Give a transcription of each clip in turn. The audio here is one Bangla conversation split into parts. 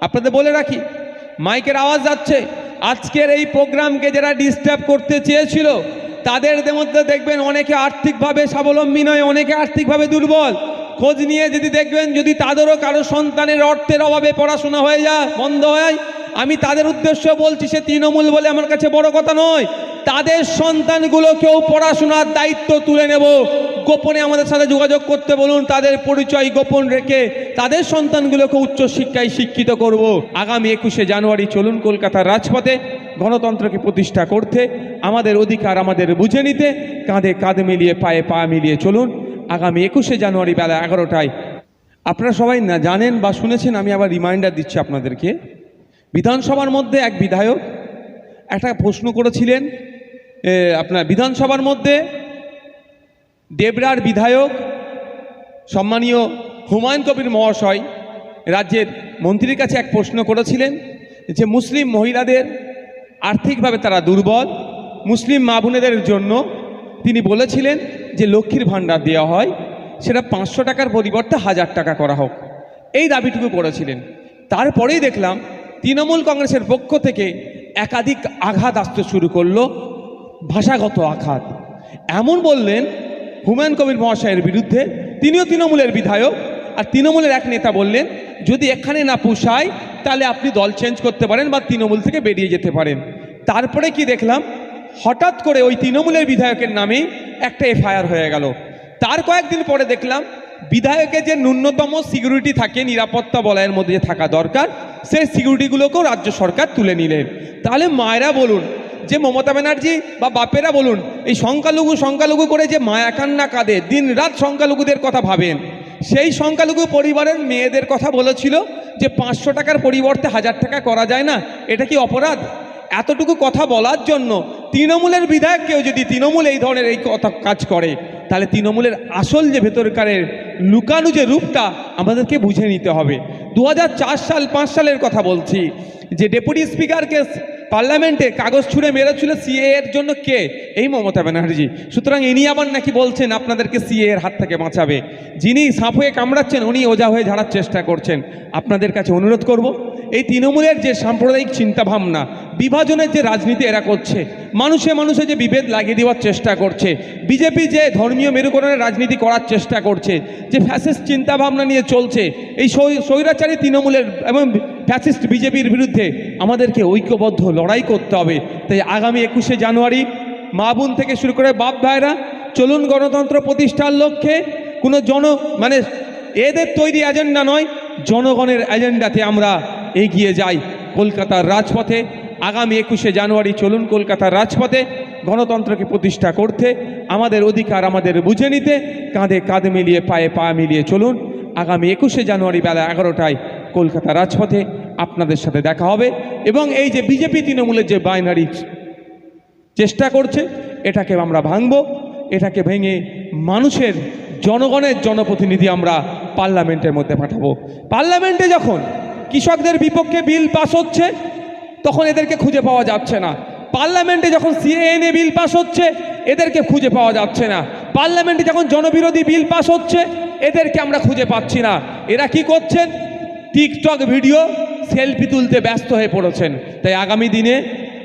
আপনাদের বলে রাখি, মাইকের আওয়াজ যাচ্ছে। আজকের এই প্রোগ্রামকে যারা ডিস্টার্ব করতে চেয়েছিল, তাদের মধ্যে দেখবেন অনেকে আর্থিকভাবে স্বাবলম্বী নয়, অনেকে আর্থিকভাবে দুর্বল। খোঁজ নিয়ে যদি দেখবেন, যদি তাদেরও কারও সন্তানের অর্থের অভাবে পড়াশোনা হয়ে যায়, বন্ধ হয়, আমি তাদের উদ্দেশ্য বলছি, সে তৃণমূল বলে আমার কাছে বড় কথা নয়। তাদের সন্তানগুলোকেও পড়াশোনার দায়িত্ব তুলে নেব। গোপনে আমাদের সাথে যোগাযোগ করতে বলুন, তাদের পরিচয় গোপন রেখে তাদের সন্তানগুলোকে উচ্চশিক্ষায় শিক্ষিত করব। আগামী একুশে জানুয়ারি চলুন কলকাতার রাজপথে গণতন্ত্রকে প্রতিষ্ঠা করতে, আমাদের অধিকার আমাদের বুঝে নিতে, কাঁধে কাঁধ মিলিয়ে পায়ে পা মিলিয়ে চলুন। আগামী একুশে জানুয়ারি বেলা এগারোটায়। আপনারা সবাই না জানেন বা শুনেছেন, আমি আবার রিমাইন্ডার দিচ্ছি আপনাদেরকে। বিধানসভার মধ্যে এক বিধায়ক একটা প্রশ্ন করেছিলেন আপনার বিধানসভার মধ্যে দেবরার বিধায়ক, সম্মানীয় হুমায়ুন কবির মহাশয়, রাজ্যের মন্ত্রীর কাছে এক প্রশ্ন করেছিলেন যে মুসলিম মহিলাদের আর্থিকভাবে তারা দুর্বল, মুসলিম মা বোনেদের জন্য তিনি বলেছিলেন যে লক্ষ্মীর ভাণ্ডার দেওয়া হয়, সেটা পাঁচশো টাকার পরিবর্তে হাজার টাকা করা হোক। এই দাবিটুকু করেছিলেন। তারপরেই দেখলাম তৃণমূল কংগ্রেসের পক্ষ থেকে একাধিক আঘাত আসতে শুরু করল, ভাষাগত আঘাত। এমন বললেন হুমায়ুন কবির মহাশয়ের বিরুদ্ধে, তিনিও তৃণমূলের বিধায়ক, আর তৃণমূলের এক নেতা বললেন, যদি এখানে না পোষায়, তাহলে আপনি দল চেঞ্জ করতে পারেন বা তৃণমূল থেকে বেরিয়ে যেতে পারেন। তারপরে কি দেখলাম, হঠাৎ করে ওই তৃণমূলের বিধায়কের নামে একটা এফআইআর হয়ে গেল। তার কয়েকদিন পরে দেখলাম বিধায়কের যে ন্যূনতম সিকিউরিটি থাকে, নিরাপত্তা বলয়ের মধ্যে থাকা দরকার, সেই সিকিউরিটিগুলোকেও রাজ্য সরকার তুলে নিলেন। তাহলে মায়েরা বলুন যে মমতা ব্যানার্জি বা বাপেরা বলুন, এই সংখ্যালঘু সংখ্যালঘু করে যে মায়া কান্না কাঁদে দিন রাত সংখ্যালঘুদের কথা ভাবেন, সেই সংখ্যালঘু পরিবারের মেয়েদের কথা বলেছিল যে পাঁচশো টাকার পরিবর্তে হাজার টাকা করা যায় না, এটা কি অপরাধ? এতটুকু কথা বলার জন্য তৃণমূলের বিধায়ক কেউ যদি তৃণমূল এই ধরনের এই কথা কাজ করে, তাহলে তৃণমূলের আসল যে ভেতরকারের লুকানো যে রূপটা আমাদেরকে বুঝে নিতে হবে। দু হাজার চার সাল, পাঁচ সালের কথা বলছি, যে ডেপুটি স্পিকারকে পার্লামেন্টে কাগজ ছুঁড়ে মেরেছিল সিএ এর জন্য কে? এই মমতা ব্যানার্জি। সুতরাং ইনি আবার নাকি বলছেন আপনাদেরকে সিএ এর হাত থেকে বাঁচাবে। যিনি সাপ হয়ে কামড়াচ্ছেন, উনি ওজা হয়ে ঝাড়ার চেষ্টা করছেন। আপনাদের কাছে অনুরোধ করব এই তৃণমূলের যে সাম্প্রদায়িক চিন্তাভাবনা, বিভাজনের যে রাজনীতি এরা করছে, মানুষে মানুষে যে বিভেদ লাগিয়ে দেওয়ার চেষ্টা করছে, বিজেপি যে ধর্মীয় মেরুকরণের রাজনীতি করার চেষ্টা করছে, যে ফ্যাসিস্ট চিন্তাভাবনা নিয়ে চলছে, এই স্বৈ- স্বৈরাচারী তৃণমূলের এবং ফ্যাসিস্ট বিজেপির বিরুদ্ধে আমাদেরকে ঐক্যবদ্ধ লড়াই করতে হবে। তাই আগামী একুশে জানুয়ারি মা বোন থেকে শুরু করে বাপ ভাইরা, চলুন গণতন্ত্র প্রতিষ্ঠার লক্ষ্যে কোনো জন মানে এদের তৈরি এজেন্ডা নয়, জনগণের এজেন্ডাতে আমরা এগিয়ে যাই কলকাতার রাজপথে। আগামী একুশে জানুয়ারি চলুন কলকাতার রাজপথে গণতন্ত্রকে প্রতিষ্ঠা করতে, আমাদের অধিকার আমাদের বুঝে নিতে, কাঁধে কাঁধ মিলিয়ে পায়ে পা মিলিয়ে চলুন। আগামী একুশে জানুয়ারি বেলা এগারোটায় কলকাতা রাজপথে আপনাদের সাথে দেখা হবে এবং এই যে বিজেপি তৃণমূলের যে বাইনারি চেষ্টা করছে, এটাকে আমরা ভাঙব, এটাকে ভেঙে মানুষের, জনগণের জনপ্রতিনিধি আমরা পার্লামেন্টের মধ্যে পাঠাবো। পার্লামেন্টে যখন কৃষকদের বিপক্ষে বিল পাস হচ্ছে, তখন এদেরকে খুঁজে পাওয়া যাচ্ছে না। পার্লামেন্টে যখন সিএএনএ বিল পাস হচ্ছে, এদেরকে খুঁজে পাওয়া যাচ্ছে না। পার্লামেন্টে যখন জনবিরোধী বিল পাস হচ্ছে, এদেরকে আমরা খুঁজে পাচ্ছি না। এরা কি করছেন? টিকটক ভিডিও সেলফি তুলতে ব্যস্ত হয়ে পড়েছেন। তাই আগামী দিনে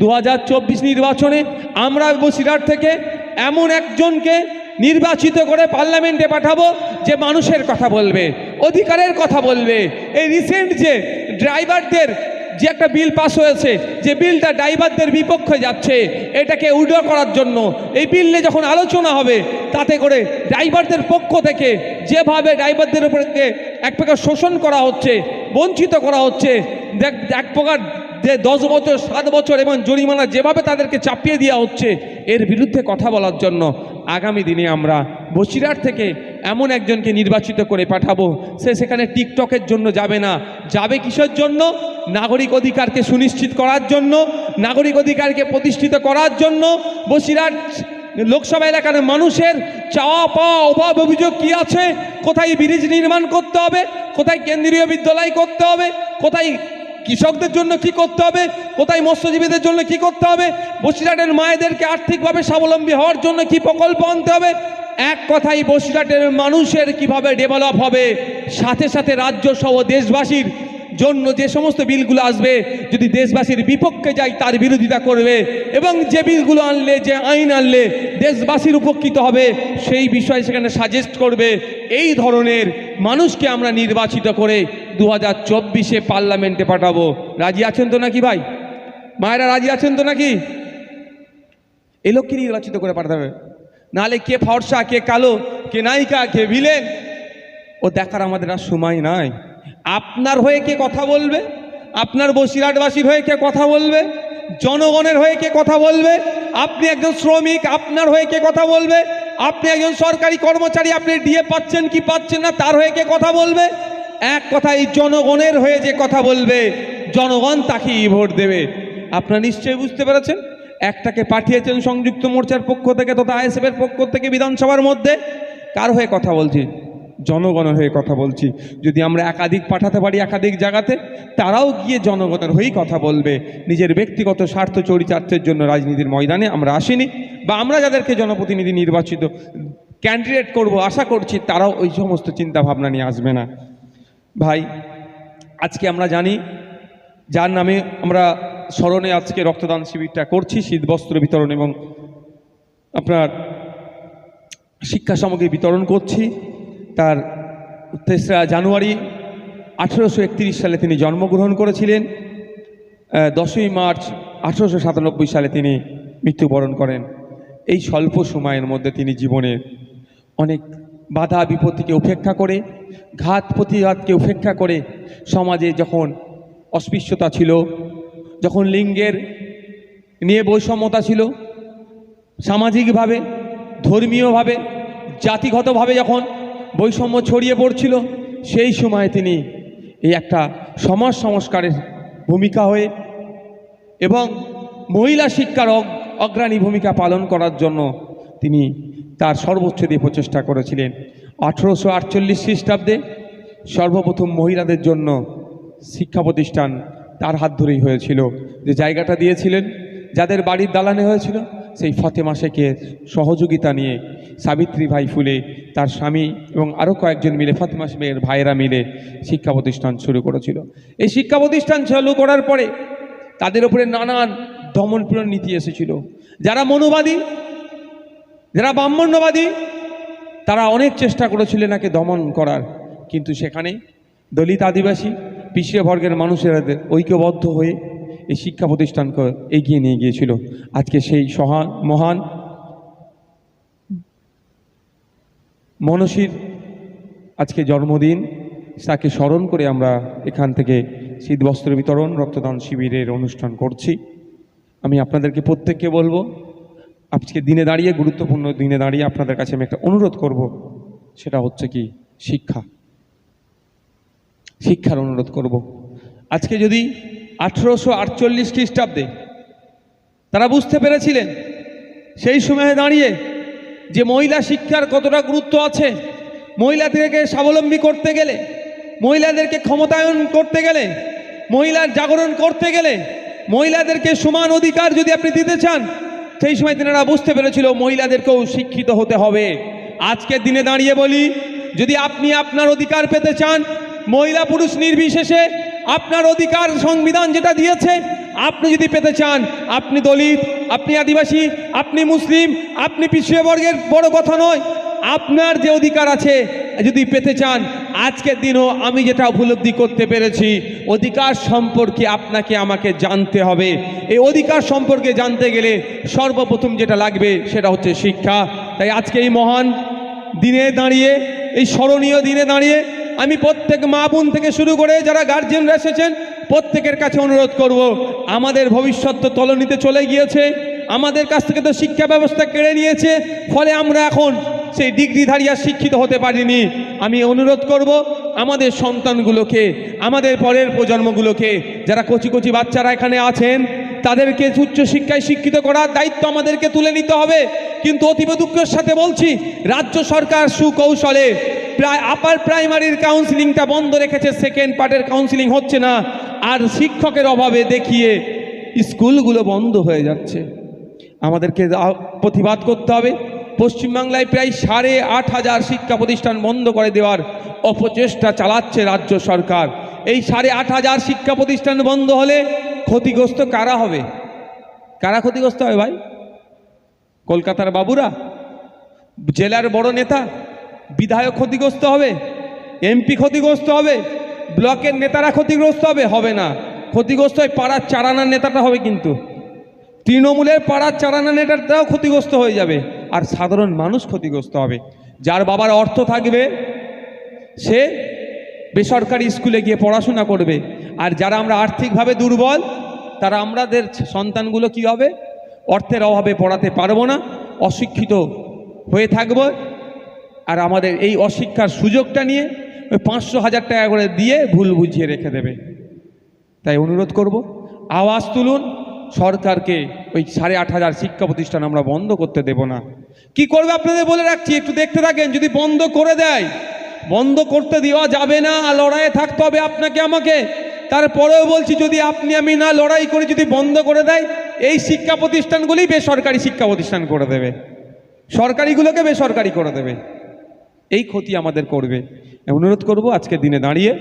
দু হাজার চব্বিশ নির্বাচনে আমরা বসিরহাট থেকে এমন একজনকে নির্বাচিত করে পার্লামেন্টে পাঠাবো, যে মানুষের কথা বলবে, অধিকারের কথা বলবে। এই রিসেন্ট যে ড্রাইভারদের যে একটা বিল পাস হয়েছে, যে বিলটা ড্রাইভারদের বিপক্ষে যাচ্ছে, এটাকে উড্র করার জন্য, এই বিল নিয়ে যখন আলোচনা হবে, তাতে করে ড্রাইভারদের পক্ষ থেকে যেভাবে ড্রাইভারদের উপরে এক প্রকার শোষণ করা হচ্ছে, বঞ্চিত করা হচ্ছে, দেখ, এক প্রকার যে দশ বছর, সাত বছর এবং জরিমানা যেভাবে তাদেরকে চাপিয়ে দেওয়া হচ্ছে, এর বিরুদ্ধে কথা বলার জন্য আগামী দিনে আমরা বসিরহাট থেকে এমন একজনকে নির্বাচিত করে পাঠাবো। সে সেখানে টিকটকের জন্য যাবে না। যাবে কিসের জন্য? নাগরিক অধিকারকে সুনিশ্চিত করার জন্য, নাগরিক অধিকারকে প্রতিষ্ঠিত করার জন্য। বসিরহাট লোকসভা এলাকার মানুষের চাওয়া পাওয়া অভাব অভিযোগ কি আছে? কোথায় ব্রিজ নির্মাণ করতে হবে? কোথায় কেন্দ্রীয় বিদ্যালয় করতে হবে? কোথায় কৃষকদের জন্য কি করতে হবে? কোথায় মৎস্যজীবীদের জন্য কি করতে হবে? বসিরহাটের মায়েদেরকে আর্থিকভাবে স্বাবলম্বী হওয়ার জন্য কি প্রকল্প আনতে হবে? এক কথাই বসিরহাটের মানুষের কীভাবে ডেভেলপ হবে? সাথে সাথে রাজ্য সহ দেশবাসীর জন্য যে সমস্ত বিলগুলো আসবে, যদি দেশবাসীর বিপক্ষে যায় তার বিরোধিতা করবে এবং যে বিলগুলো আনলে, যে আইন আনলে দেশবাসীর উপকৃত হবে, সেই বিষয়ে সেখানে সাজেস্ট করবে। এই ধরনের মানুষকে আমরা নির্বাচিত করে দু হাজার চব্বিশে পার্লামেন্টে পাঠাবো। রাজি আছেন তো নাকি ভাই? মায়েরা রাজি আছেন তো নাকি? এ লোককে নির্বাচিত করে পাঠাতে হবে। নাহলে কে ফর্সা, কে কালো, কে নায়িকা, কে ভিলেন? ও দেখার আমাদের আর সময় নাই। আপনার হয়ে কে কথা বলবে? আপনার বসিরহাটবাসীর হয়ে কে কথা বলবে? জনগণের হয়ে কে কথা বলবে? আপনি একজন শ্রমিক, আপনার হয়ে কে কথা বলবে? আপনি একজন সরকারি কর্মচারী, আপনি ডিএ পাচ্ছেন কি পাচ্ছেন না, তার হয়ে কে কথা বলবে? এক কথা এই জনগণের হয়ে যে কথা বলবে, জনগণ তাকেই ভোট দেবে। আপনারা নিশ্চয়ই বুঝতে পেরেছেন? একটাকে পাঠিয়েছেন সংযুক্ত মোর্চার পক্ষ থেকে তথা আইএসএফ এর পক্ষ থেকে বিধানসভার মধ্যে। কার হয়ে কথা বলছি? জনগণের হয়ে কথা বলছি। যদি আমরা একাধিক পাঠাতে পারি একাধিক জায়গাতে, তারাও গিয়ে জনগণের হয়েই কথা বলবে। নিজের ব্যক্তিগত স্বার্থ চরিতার্থের জন্য রাজনীতির ময়দানে আমরা আসিনি বা আমরা যাদেরকে জনপ্রতিনিধি নির্বাচিত ক্যান্ডিডেট করব, আশা করছি তারাও ওই সমস্ত চিন্তা ভাবনা নিয়ে আসবে না। ভাই, আজকে আমরা জানি, যার নামে আমরা স্মরণে আজকে রক্তদান শিবিরটা করছি শীতবস্ত্র বিতরণ এবং আপনার শিক্ষা সামগ্রী বিতরণ করছি। তার তেসরা জানুয়ারি আঠেরোশো একত্রিশ সালে তিনি জন্মগ্রহণ করেছিলেন। দশই মার্চ আঠেরোশো সাতানব্বই সালে তিনি মৃত্যুবরণ করেন। এই স্বল্প সময়ের মধ্যে তিনি জীবনের অনেক বাধা বিপত্তিকে উপেক্ষা করে, ঘাত প্রতিঘাতকে উপেক্ষা করে সমাজে যখন অস্পৃশ্যতা ছিল, যখন লিঙ্গের নিয়ে বৈষম্যতা ছিল, সামাজিকভাবে, ধর্মীয়ভাবে, জাতিগতভাবে যখন বৈষম্য ছড়িয়ে পড়ছিল, সেই সময় তিনি এই একটা সমাজ সংস্কারের ভূমিকা হয়ে এবং মহিলা শিক্ষার অগ- অগ্রণী ভূমিকা পালন করার জন্য তিনি তার সর্বোচ্চ দিয়ে প্রচেষ্টা করেছিলেন। আঠেরোশো আটচল্লিশ খ্রিস্টাব্দে সর্বপ্রথম মহিলাদের জন্য শিক্ষা প্রতিষ্ঠান তার হাত ধরেই হয়েছিল। যে জায়গাটা দিয়েছিলেন, যাদের বাড়ির দালানে হয়েছিল, সেই ফতেমা শেখের সহযোগিতা নিয়ে সাবিত্রী ভাই ফুলে তার স্বামী এবং আরও কয়েকজন মিলে ফাতেমা শেখের ভাইয়েরা মিলে শিক্ষা প্রতিষ্ঠান শুরু করেছিল। এই শিক্ষা প্রতিষ্ঠান চালু করার পরে তাদের উপরে নানান দমন পীড়ন নীতি এসেছিল। যারা মনুবাদী যারা ব্রাহ্মণ্যবাদী, তারা অনেক চেষ্টা করেছিল এনাকে দমন করার, কিন্তু সেখানে দলিত আদিবাসী, পিছিয়ে বর্গের মানুষেরা ঐক্যবদ্ধ হয়ে এই শিক্ষা প্রতিষ্ঠানকে এগিয়ে নিয়ে গিয়েছিল। আজকে সেই সহান মহান মনসীর আজকে জন্মদিন, তাকে স্মরণ করে আমরা এখান থেকে শীতবস্ত্র বিতরণ, রক্তদান শিবিরের অনুষ্ঠান করছি। আমি আপনাদেরকে প্রত্যেককে বলব আজকে দিনে দাঁড়িয়ে, গুরুত্বপূর্ণ দিনে দাঁড়িয়ে আপনাদের কাছে আমি একটা অনুরোধ করব। সেটা হচ্ছে কি? শিক্ষা। শিক্ষার অনুরোধ করব। আজকে যদি আঠেরোশো আটচল্লিশ খ্রিস্টাব্দে তারা বুঝতে পেরেছিলেন, সেই সময়ে দাঁড়িয়ে যে মহিলা শিক্ষার কতটা গুরুত্ব আছে, মহিলাদেরকে স্বাবলম্বী করতে গেলে, মহিলাদেরকে ক্ষমতায়ন করতে গেলে, মহিলার জাগরণ করতে গেলে, মহিলাদেরকে সমান অধিকার যদি আপনি দিতে চান সেই সময় তেনারা বুঝতে পেরেছিল মহিলাদেরকেও শিক্ষিত হতে হবে। আজকের দিনে দাঁড়িয়ে বলি, যদি আপনি আপনার অধিকার পেতে চান, মহিলা পুরুষ নির্বিশেষে আপনার অধিকার সংবিধান যেটা দিয়েছে, আপনি যদি পেতে চান, আপনি দলিত, আপনি আদিবাসী, আপনি মুসলিম, আপনি পিছিয়ে বর্গের বড় কথা নয় আপনার যে অধিকার আছে, যদি পেতে চান, আজকের দিনও আমি যেটা উপলব্ধি করতে পেরেছি, অধিকার সম্পর্কে আপনাকে আমাকে জানতে হবে। এই অধিকার সম্পর্কে জানতে গেলে সর্বপ্রথম যেটা লাগবে সেটা হচ্ছে শিক্ষা। তাই আজকে এই মহান দিনে দাঁড়িয়ে, এই স্মরণীয় দিনে দাঁড়িয়ে আমি প্রত্যেক মা বোন থেকে শুরু করে যারা গার্জেনরা এসেছেন, প্রত্যেকের কাছে অনুরোধ করব, আমাদের ভবিষ্যৎ তো তলনিতে চলে গিয়েছে, আমাদের কাছ থেকে তো শিক্ষা ব্যবস্থা কেড়ে নিয়েছে, ফলে আমরা এখন সেই ডিগ্রিধারী আর শিক্ষিত হতে পারিনি। আমি অনুরোধ করব আমাদের সন্তানগুলোকে, আমাদের পরের প্রজন্মগুলোকে, যারা কচি কচি বাচ্চারা এখানে আছেন, তাদেরকে উচ্চশিক্ষায় শিক্ষিত করার দায়িত্ব আমাদেরকে তুলে নিতে হবে। কিন্তু অতীব দুঃখের সাথে বলছি, রাজ্য সরকার সুকৌশলে প্রায় আপার প্রাইমারির কাউন্সিলিংটা বন্ধ রেখেছে সেকেন্ড পার্টের কাউন্সিলিং হচ্ছে না। আর শিক্ষকের অভাবে দেখিয়ে স্কুলগুলো বন্ধ হয়ে যাচ্ছে। আমাদেরকে প্রতিবাদ করতে হবে। পশ্চিমবাংলায় প্রায় সাড়ে আট হাজার শিক্ষা প্রতিষ্ঠান বন্ধ করে দেওয়ার অপচেষ্টা চালাচ্ছে রাজ্য সরকার। এই সাড়ে আট হাজার শিক্ষা প্রতিষ্ঠান বন্ধ হলে ক্ষতিগ্রস্ত কারা হবে? কারা ক্ষতিগ্রস্ত হবে ভাই? কলকাতার বাবুরা? জেলার বড় নেতা? বিধায়ক ক্ষতিগ্রস্ত হবে? এমপি ক্ষতিগ্রস্ত হবে? ব্লকের নেতারা ক্ষতিগ্রস্ত হবে? হবে না। ক্ষতিগ্রস্ত হয় পাড়ার চারানার নেতাটা হবে কিন্তু। তৃণমূলের পাড়ার চারানা নেতাটাও ক্ষতিগ্রস্ত হয়ে যাবে। আর সাধারণ মানুষ ক্ষতিগ্রস্ত হবে। যার বাবার অর্থ থাকবে, সে বেসরকারি স্কুলে গিয়ে পড়াশোনা করবে। আর যারা আমরা আর্থিকভাবে দুর্বল, তারা আমাদের সন্তানগুলো কি হবে? অর্থের অভাবে পড়াতে পারব না, অশিক্ষিত হয়ে থাকব। আর আমাদের এই অশিক্ষার সুযোগটা নিয়ে ওই পাঁচশো হাজার টাকা করে দিয়ে ভুল বুঝিয়ে রেখে দেবে। তাই অনুরোধ করব, আওয়াজ তুলুন, সরকারকে ওই সাড়ে আট হাজার শিক্ষা প্রতিষ্ঠান আমরা বন্ধ করতে দেব না। কি করবে আপনাদের বলে রাখছি? একটু দেখতে থাকেন, যদি বন্ধ করে দেয়, বন্ধ করতে দেওয়া যাবে না লড়াইয়ে থাকতে হবে আপনাকে, আমাকে। তারপরেও বলছি, যদি আপনি, আমি না লড়াই করি, যদি বন্ধ করে দেয়, এই শিক্ষা প্রতিষ্ঠানগুলি বেসরকারি শিক্ষা প্রতিষ্ঠান করে দেবে। সরকারিগুলোকে বেসরকারি করে দেবে। এই ক্ষতি আমাদের করবে। অনুরোধ করব আজকের দিনে দাঁড়িয়ে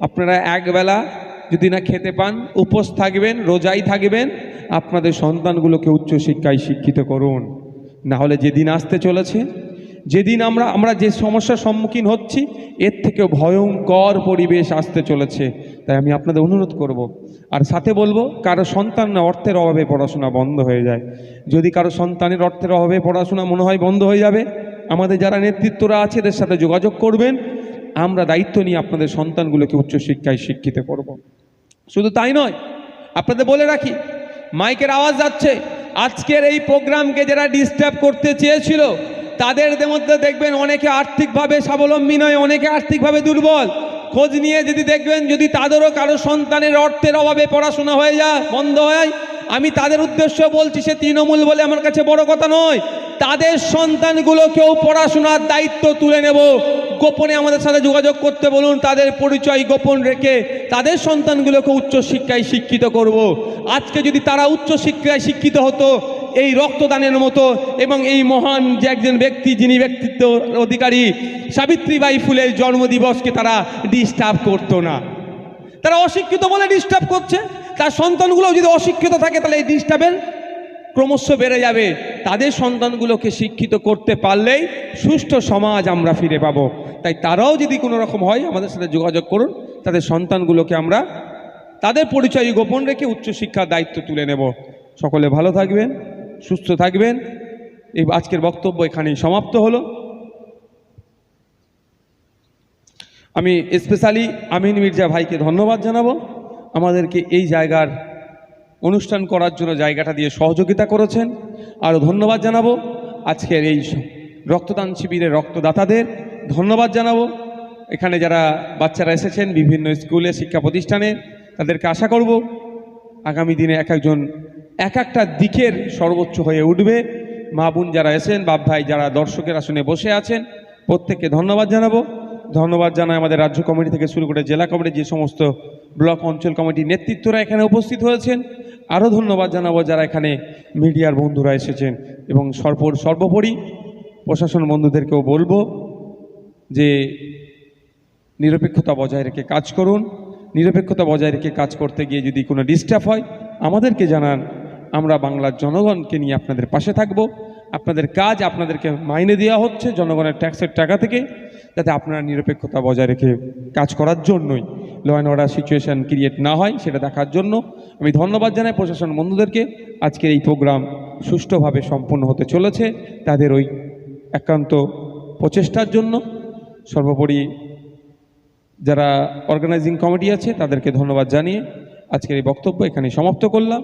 আপনারা একবেলা যদি না খেতে পান, উপোস থাকবেন, রোজাই থাকবেন, আপনাদের সন্তানগুলোকে উচ্চশিক্ষায় শিক্ষিত করুন। না হলে যেদিন আসতে চলেছে, যেদিন আমরা আমরা যে সমস্যার সম্মুখীন হচ্ছি, এর থেকেও ভয়ঙ্কর পরিবেশ আসতে চলেছে। তাই আমি আপনাদের অনুরোধ করব। আর সাথে বলব, কারও সন্তান না অর্থের অভাবে পড়াশোনা বন্ধ হয়ে যায়। যদি কারও সন্তানের অর্থের অভাবে পড়াশোনা মনে হয় বন্ধ হয়ে যাবে, আমাদের যারা নেতৃত্বরা আছে, এদের সাথে যোগাযোগ করবেন। আমরা দায়িত্ব নিয়ে আপনাদের সন্তানগুলোকে উচ্চশিক্ষায় শিক্ষিত করব। শুধু তাই নয়, আপনাদের বলে রাখি, মাইকের আওয়াজ যাচ্ছে। আজকের এই প্রোগ্রামকে যারা ডিস্টার্ব করতে চেয়েছিল, তাদের মধ্যে দেখবেন অনেকে আর্থিকভাবে স্বাবলম্বী নয়, অনেকে আর্থিকভাবে দুর্বল। খোঁজ নিয়ে যদি দেখবেন, যদি তাদেরও কারও সন্তানের অর্থের অভাবে পড়াশোনা হয়ে যায়, বন্ধ হয়, আমি তাদের উদ্দেশ্য বলছি, সে তৃণমূল বলে আমার কাছে বড় কথা নয়। তাদের সন্তানগুলোকেও পড়াশোনার দায়িত্ব তুলে নেব। গোপনে আমাদের সাথে যোগাযোগ করতে বলুন, তাদের পরিচয় গোপন রেখে তাদের সন্তানগুলোকে উচ্চশিক্ষায় শিক্ষিত করব। আজকে যদি তারা উচ্চশিক্ষায় শিক্ষিত হতো, এই রক্তদানের মতো এবং এই মহান যে একজন ব্যক্তি, যিনি ব্যক্তিত্ব অধিকারী, সাবিত্রীবাই ফুলের জন্মদিবসকে তারা ডিস্টার্ব করতো না। তারা অশিক্ষিত বলে ডিস্টার্ব করছে। তার সন্তানগুলো যদি অশিক্ষিত থাকে, তাহলে এই ডিস্টার্বের ক্রমশ বেড়ে যাবে। তাদের সন্তানগুলোকে শিক্ষিত করতে পারলেই সুষ্ঠু সমাজ আমরা ফিরে পাবো। তাই তারাও যদি কোনো রকম হয়, আমাদের সাথে যোগাযোগ করুন। তাদের সন্তানগুলোকে আমরা তাদের পরিচয় গোপন রেখে উচ্চশিক্ষার দায়িত্ব তুলে নেব। সকলে ভালো থাকবেন, সুস্থ থাকবেন। এই আজকের বক্তব্য এখানেই সমাপ্ত হলো। আমি স্পেশালি আমিন মির্জা ভাইকে ধন্যবাদ জানাব। আমাদেরকে এই জায়গার অনুষ্ঠান করার জন্য জায়গাটা দিয়ে সহযোগিতা করেছেন। আরও ধন্যবাদ জানাব। আজকের এই রক্তদান শিবিরের রক্তদাতাদের ধন্যবাদ জানাব। এখানে যারা বাচ্চারা এসেছেন বিভিন্ন স্কুলে, শিক্ষা প্রতিষ্ঠানে, তাদেরকে আশা করব আগামী দিনে এক একজন, এক একটা দিকের সর্বোচ্চ হয়ে উঠবে। মা বোন যারা এসেছেন, বাপ ভাই যারা দর্শকের আসনে বসে আছেন, প্রত্যেককে ধন্যবাদ জানাব। ধন্যবাদ জানাই আমাদের রাজ্য কমিটি থেকে শুরু করে জেলা কমিটি যে সমস্ত ব্লক অঞ্চল কমিটির নেতৃত্বরা এখানে উপস্থিত হয়েছেন। আরও ধন্যবাদ জানাব যারা এখানে মিডিয়ার বন্ধুরা এসেছেন। এবং সর্ব, সর্বোপরি প্রশাসন বন্ধুদেরকেও বলব যে নিরপেক্ষতা বজায় রেখে কাজ করুন। নিরপেক্ষতা বজায় রেখে কাজ করতে গিয়ে যদি কোনো ডিস্টার্ব হয়, আমাদেরকে জানান। আমরা বাংলার জনগণকে নিয়ে আপনাদের পাশে থাকব। আপনাদের কাজ আপনাদেরকে মাইনে দেওয়া হচ্ছে জনগণের ট্যাক্সের টাকা থেকে। যাতে আপনারা নিরপেক্ষতা বজায় রেখে কাজ করার জন্যই law and order situation create না হয়, সেটা দেখার জন্য আমি ধন্যবাদ জানাই প্রশাসন বন্ধুদেরকে। আজকের এই প্রোগ্রাম সুষ্ঠুভাবে সম্পন্ন হতে চলেছে তাদের ওই একান্ত প্রচেষ্টার জন্য। সর্বোপরি যারা অর্গানাইজিং কমিটি আছে, তাদেরকে ধন্যবাদ জানিয়ে আজকের এই বক্তব্য এখানে সমাপ্ত করলাম।